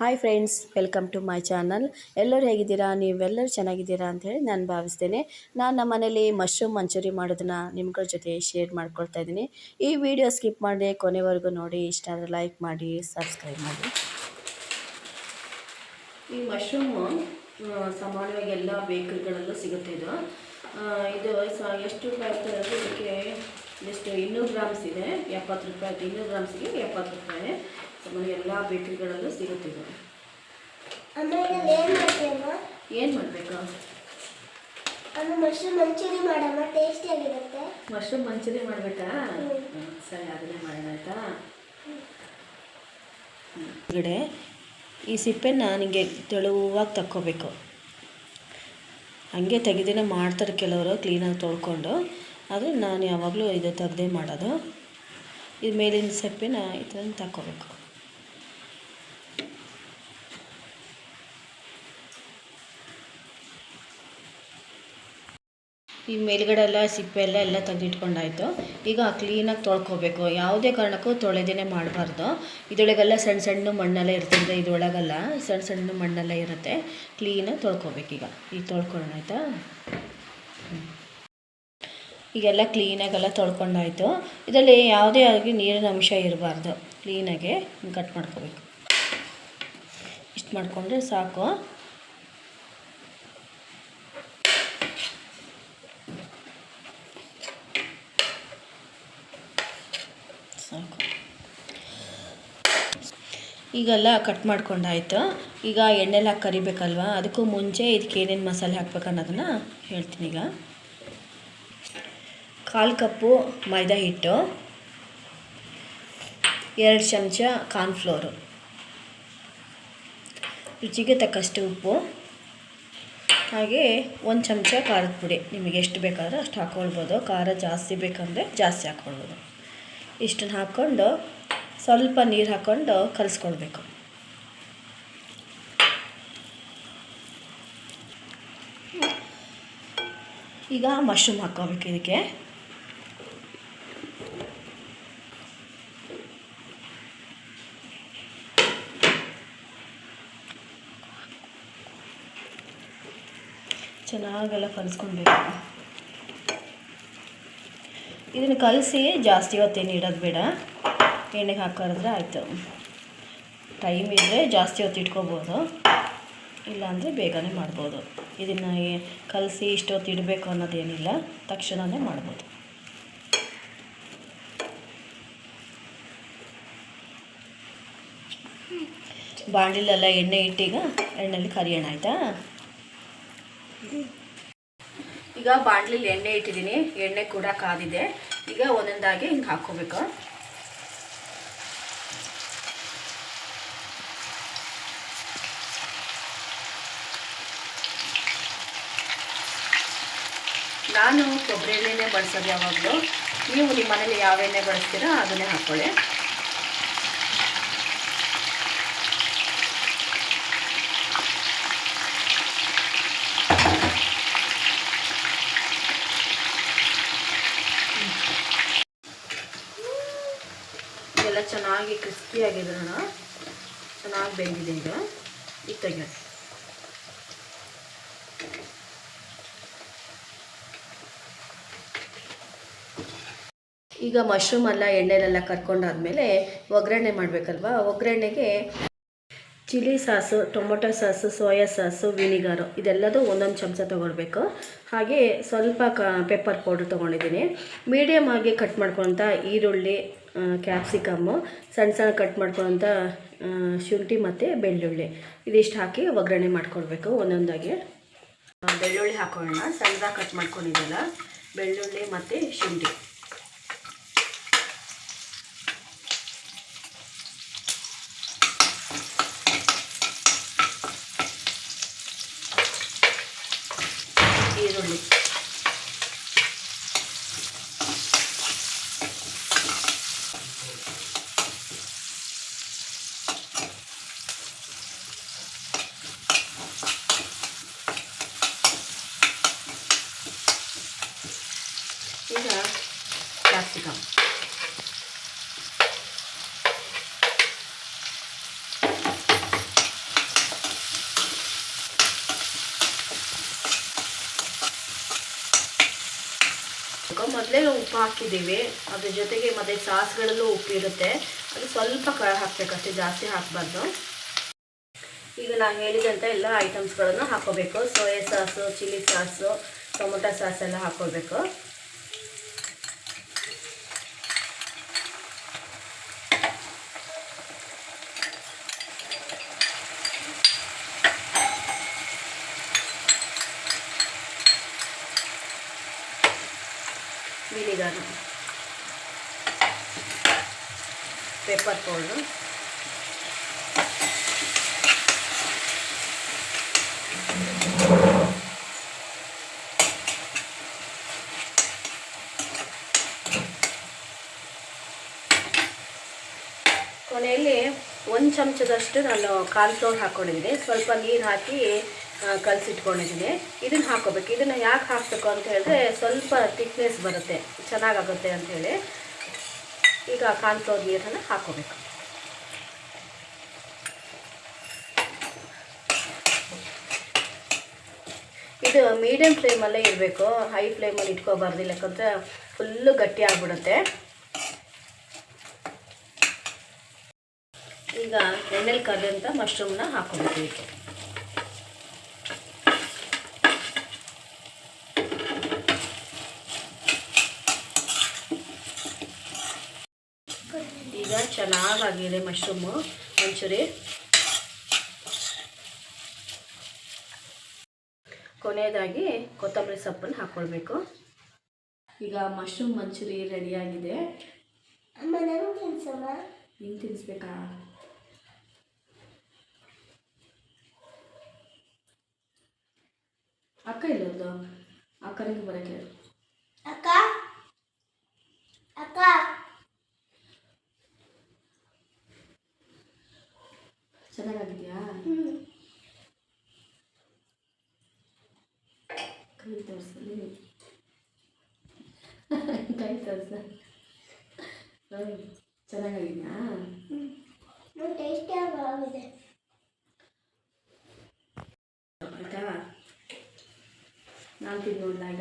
Hi friends, welcome to my channel. ಎಲ್ಲರೂ ಹೇಗಿದ್ದೀರಾ? ನೀವೆಲ್ಲರೂ ಚೆನ್ನಾಗಿದ್ದೀರಾ ಅಂತ ಹೇಳಿ ನಾನು ಭಾವಿಸ್ತೇನೆ. ನಾನು ನಮ್ಮ ಮನೇಲಿ ಮಶ್ರೂಮ್ ಮಂಚೂರಿ ಮಾಡೋದನ್ನ ನಿಮ್ಗಳ ಜೊತೆ ಶೇರ್ ಮಾಡ್ಕೊಳ್ತಾ ಇದ್ದೀನಿ. ಈ ವಿಡಿಯೋ ಸ್ಕಿಪ್ ಮಾಡಿದೆ ಕೊನೆವರೆಗೂ ನೋಡಿ, ಇಷ್ಟ ಆದರೆ ಲೈಕ್ ಮಾಡಿ, ಸಬ್ಸ್ಕ್ರೈಬ್ ಮಾಡಿ. ಈ ಮಶ್ರೂಮು ಸಾಮಾನ್ಯವಾಗಿ ಎಲ್ಲ ಬೇಕರಿಗಳಲ್ಲೂ ಸಿಗುತ್ತೆ ಇದು. ಇದು ಎಷ್ಟು ರೂಪಾಯಿ ಆಗ್ತದೆ ಅಂದರೆ ಇದಕ್ಕೆ, ಎಷ್ಟು ಇನ್ನೂರು ಗ್ರಾಮ್ಸ್ ಇದೆ. ಎಪ್ಪತ್ತು ರೂಪಾಯಿ, ಇನ್ನೂರು ಗ್ರಾಮ್ಸಿಗೆ ಎಪ್ಪತ್ತು ರೂಪಾಯಿ. ಸಾಮಾನ್ಯ ಎಲ್ಲ ಬೇಕರಿಗಳಲ್ಲೂ ಸಿಗುತ್ತಿದೆ. ಏನು ಮಾಡಬೇಕಾ? ಮಶ್ರೂಮ್ ಮಂಚೂರಿ ಮಾಡಮ್ಮ ಟೇಸ್ಟಿಯಾಗಿರುತ್ತೆ ಮಶ್ರೂಮ್ ಮಂಚೂರಿ ಮಾಡಬೇಕಾ. ಸರಿ ಅದನ್ನೇ ಮಾಡೋಣ ಆಯಿತಾ? ಈ ಸಿಪ್ಪೆನ ನಿಮಗೆ ತೆಳುವಾಗಿ ತಕ್ಕೋಬೇಕು. ಹಂಗೆ ತೆಗೆದೇನೆ ಮಾಡ್ತಾರೆ ಕೆಲವರು ಕ್ಲೀನಾಗಿ ತೊಳ್ಕೊಂಡು. ಆದರೆ ನಾನು ಯಾವಾಗಲೂ ಇದು ತೆಗ್ದೇ ಮಾಡೋದು. ಇದು ಮೇಲಿನ ಸಿಪ್ಪೆನ ಈ ಥರ ತಕ್ಕೋಬೇಕು. ಈ ಮೇಲ್ಗಡೆ ಎಲ್ಲ ಸಿಪ್ಪೆ ಎಲ್ಲ ಎಲ್ಲ ತೆಗೆದಿಟ್ಕೊಂಡಾಯಿತು. ಈಗ ಕ್ಲೀನಾಗಿ ತೊಳ್ಕೊಬೇಕು. ಯಾವುದೇ ಕಾರಣಕ್ಕೂ ತೊಳೆದೇನೆ ಮಾಡಬಾರ್ದು. ಇದರೊಳಗೆಲ್ಲ ಸಣ್ಣ ಸಣ್ಣ ಮಣ್ಣೆಲ್ಲ ಇರ್ತದೆ ಇದೊಳಗೆಲ್ಲ ಸಣ್ಣ ಸಣ್ಣ ಮಣ್ಣೆಲ್ಲ ಇರುತ್ತೆ. ಕ್ಲೀನಾಗಿ ತೊಳ್ಕೊಬೇಕೀಗ ಈಗ. ತೊಳ್ಕೊಳ್ಳೋಣ, ಆಯಿತಾ? ಈಗೆಲ್ಲ ಕ್ಲೀನಾಗೆಲ್ಲ ತೊಳ್ಕೊಂಡಾಯಿತು. ಇದರಲ್ಲಿ ಯಾವುದೇ ಆಗಿ ನೀರಿನ ಅಂಶ ಇರಬಾರ್ದು. ಕ್ಲೀನಾಗೆ ಕಟ್ ಮಾಡ್ಕೋಬೇಕು. ಇಷ್ಟು ಮಾಡಿಕೊಂಡ್ರೆ ಸಾಕು. ಸಾಕು. ಈಗೆಲ್ಲ ಕಟ್ ಮಾಡ್ಕೊಂಡಾಯ್ತು. ಈಗ ಎಣ್ಣೆಲ್ಲ ಕರಿಬೇಕಲ್ವ? ಅದಕ್ಕೂ ಮುಂಚೆ ಇದಕ್ಕೆ ಏನೇನು ಮಸಾಲೆ ಹಾಕ್ಬೇಕು ಅನ್ನೋದನ್ನು ಹೇಳ್ತೀನಿ ಈಗ. ಕಾಲು ಕಪ್ಪು ಮೈದಾ ಹಿಟ್ಟು, ಎರಡು ಚಮಚ ಕಾರ್ನ್ಫ್ಲೋರು ರುಚಿಗೆ ತಕ್ಕಷ್ಟು ಉಪ್ಪು, ಹಾಗೆ ಒಂದು ಚಮಚ ಖಾರದ ಪುಡಿ. ನಿಮಗೆ ಎಷ್ಟು ಬೇಕಾದರೂ ಅಷ್ಟು ಹಾಕ್ಕೊಳ್ಬೋದು ಖಾರ ಜಾಸ್ತಿ ಬೇಕಂದರೆ ಜಾಸ್ತಿ ಹಾಕ್ಕೊಳ್ಬೋದು ಇಷ್ಟನ್ನು ಹಾಕ್ಕೊಂಡು ಸ್ವಲ್ಪ ನೀರು ಹಾಕ್ಕೊಂಡು ಕಲಿಸ್ಕೊಳ್ಬೇಕು ಈಗ ಮಶ್ರೂಮ್ ಹಾಕ್ಕೋಬೇಕು ಇದಕ್ಕೆ. ಚೆನ್ನಾಗೆಲ್ಲ ಕಲಿಸ್ಕೊಳ್ಬೇಕು ಇದನ್ನು ಕಲಸಿ ಜಾಸ್ತಿ ಹೊತ್ತೇನು ಇಡೋದು ಬೇಡ. ಎಣ್ಣೆಗೆ ಹಾಕೋದ್ರೆ ಆಯಿತು. ಟೈಮ್ ಇದ್ದರೆ ಜಾಸ್ತಿ ಹೊತ್ತು ಇಟ್ಕೋಬೋದು. ಇಲ್ಲಾಂದರೆ ಬೇಗನೆ ಮಾಡ್ಬೋದು. ಇದನ್ನು ಕಲಸಿ ಇಷ್ಟೊತ್ತು ಇಡಬೇಕು ಅನ್ನೋದೇನಿಲ್ಲ. ತಕ್ಷಣವೇ ಮಾಡ್ಬೋದು. ಬಾಂಡಿಲೆಲ್ಲ ಎಣ್ಣೆ ಇಟ್ಟೀಗ ಎಣ್ಣೆಲಿ ಕರಿಯೋಣ ಆಯಿತಾ? ಈಗ ಬಾಣಲಿಲಿ ಎಣ್ಣೆ ಇಟ್ಟಿದ್ದೀನಿ. ಎಣ್ಣೆ ಕೂಡ ಕಾದಿದೆ. ಈಗ ಒಂದೊಂದಾಗಿ ಹಿಂಗೆ ಹಾಕ್ಕೋಬೇಕು. ನಾನು ಕೊಬ್ಬರಿ ಎಣ್ಣೆನೇ ಬಳಸೋದು ಯಾವಾಗಲೂ. ನೀವು ನಿಮ್ಮ ಮನೇಲಿ ಯಾವ ಎಣ್ಣೆ ಬಳಸ್ತೀರೋ ಅದನ್ನೇ ಹಾಕ್ಕೊಳ್ಳಿ ಇದೆಲ್ಲ ಆಗಿದೆ ಅಣ್ಣ. ಚೆನ್ನಾಗಿ ಬೆಂದಿದೆ ಈಗ. ಈಗ ಈಗ ಮಶ್ರೂಮ್ ಎಲ್ಲ ಎಣ್ಣೆಲೆಲ್ಲ ಕರ್ಕೊಂಡಾದ್ಮೇಲೆ ಒಗ್ಗರಣೆ ಮಾಡಬೇಕಲ್ವಾ? ಒಗ್ಗರಣೆಗೆ chilli sauce tomato sauce soya sauce vinegar ಇದೆಲ್ಲದೂ ಒಂದೊಂದು ಚಮಚ ತೊಗೊಳ್ಬೇಕು. ಹಾಗೆ ಸ್ವಲ್ಪ ಕ ಪೆಪ್ಪರ್ ಪೌಡ್ರ್ ತೊಗೊಂಡಿದ್ದೀನಿ. ಮೀಡಿಯಮ್ ಆಗಿ ಕಟ್ ಮಾಡ್ಕೊಳ್ತಾ ಈರುಳ್ಳಿ ಕ್ಯಾಪ್ಸಿಕಮ್ಮು ಸಣ್ಣ ಸಣ್ಣ ಕಟ್ ಮಾಡ್ಕೊಳ್ಳೋಂಥ ಶುಂಠಿ ಮತ್ತು ಬೆಳ್ಳುಳ್ಳಿ. ಇದಿಷ್ಟು ಹಾಕಿ ಒಗ್ಗರಣೆ ಮಾಡ್ಕೊಳ್ಬೇಕು ಒಂದೊಂದಾಗಿ. ಬೆಳ್ಳುಳ್ಳಿ ಹಾಕೋಣ ಸಣ್ಣದಾಗಿ ಕಟ್ ಮಾಡ್ಕೊಂಡಿದ್ದಲ್ಲ ಬೆಳ್ಳುಳ್ಳಿ ಮತ್ತು ಶುಂಠಿ. ಈರುಳ್ಳಿ. ಕ್ಯಾಪ್ಸಿಕಮ್ ಮೊದಲೇ ಉಪ್ಪು ಹಾಕಿದ್ದೀವಿ. ಅದ್ರ ಜೊತೆಗೆ ಮತ್ತೆ ಸಾಸ್ಗಳಲ್ಲೂ ಉಪ್ಪು ಇರುತ್ತೆ. ಅದು ಸ್ವಲ್ಪ ಕ ಹಾಕ್ಬೇಕಷ್ಟೇ ಜಾಸ್ತಿ ಹಾಕಬಾರ್ದು. ಈಗ ನಾನು ಹೇಳಿದಂಥ ಎಲ್ಲ ಐಟಮ್ಸ್ಗಳನ್ನು ಹಾಕೋಬೇಕು soya sauce, chilli sauce, tomato sauce ಎಲ್ಲ ಹಾಕೋಬೇಕು ವಿನಿಗರ್ ಪೆಪ್ಪರ್ ಪೌಡ್ರು ಕೊನೆಯಲ್ಲಿ ಒಂದು ಚಮಚದಷ್ಟು ನಾನು ಕಾರ್ನ್ಫ್ಲೋರ್ ಹಾಕ್ಕೊಂಡಿದ್ದೀನಿ ಸ್ವಲ್ಪ ನೀರು ಹಾಕಿ ಕಲಸಿಟ್ಕೊಂಡಿದ್ದೀನಿ. ಇದನ್ನು ಹಾಕೋಬೇಕು. ಇದನ್ನು ಯಾಕೆ ಹಾಕಬೇಕು ಅಂತ ಹೇಳಿದ್ರೆ ಸ್ವಲ್ಪ ತಿಕ್ನೆಸ್ ಬರುತ್ತೆ. ಚೆನ್ನಾಗಾಗುತ್ತೆ ಅಂಥೇಳಿ ಈಗ ಕಾರ್ನ್ಫ್ಲೋರ್ ನೀರನ್ನು ಹಾಕೋಬೇಕು. ಇದು ಮೀಡಿಯಮ್ ಫ್ಲೇಮಲ್ಲೇ ಇರಬೇಕು. ಹೈ ಫ್ಲೇಮಲ್ಲಿ ಇಟ್ಕೋಬಾರ್ದು. ಯಾಕಂದರೆ ಫುಲ್ಲು ಗಟ್ಟಿ ಆಗಿಬಿಡುತ್ತೆ. ಈಗ ಎಣ್ಣೆಲಿ ಕರೆದಂಥ ಮಶ್ರೂಮ್ನ ಹಾಕೋಬೇಕು ಇದಕ್ಕೆ ಈಗ. ಚೆನ್ನಾಗಾಗಿದೆ ಮಶ್ರೂಮು ಒಂಚೂರಿ. ಕೊನೆಯದಾಗಿ ಕೊತ್ತಂಬರಿ ಸೊಪ್ಪನ್ನು ಹಾಕ್ಕೊಳ್ಬೇಕು. ಈಗ ಮಶ್ರೂಮ್ ಮಂಚೂರಿ ರೆಡಿಯಾಗಿದೆ ಅಮ್ಮ ನಂಗೆ ತಿನ್ಸಮ್ಮ? ನೀನು ತಿನ್ನಿಸ್ಬೇಕಾ ಅಕ್ಕ ಇಲ್ಲೊಂದು ಅಕ್ಕನಿಗೆ ಬರಕ್ಕೆ ಹೇಳು ಅಕ್ಕ? ಅಕ್ಕ? ಚೆನ್ನಾಗಾಗಿದೆಯಾ? ಕೈ ತೋರಿಸಲಿ ಕೈ ತೋರಿಸ. ಚೆನ್ನಾಗಾಗಿದೆಯಾ? ಆಯಿತಾ ನಾನು ತಿಂದು ನೋಡಿದಾಗ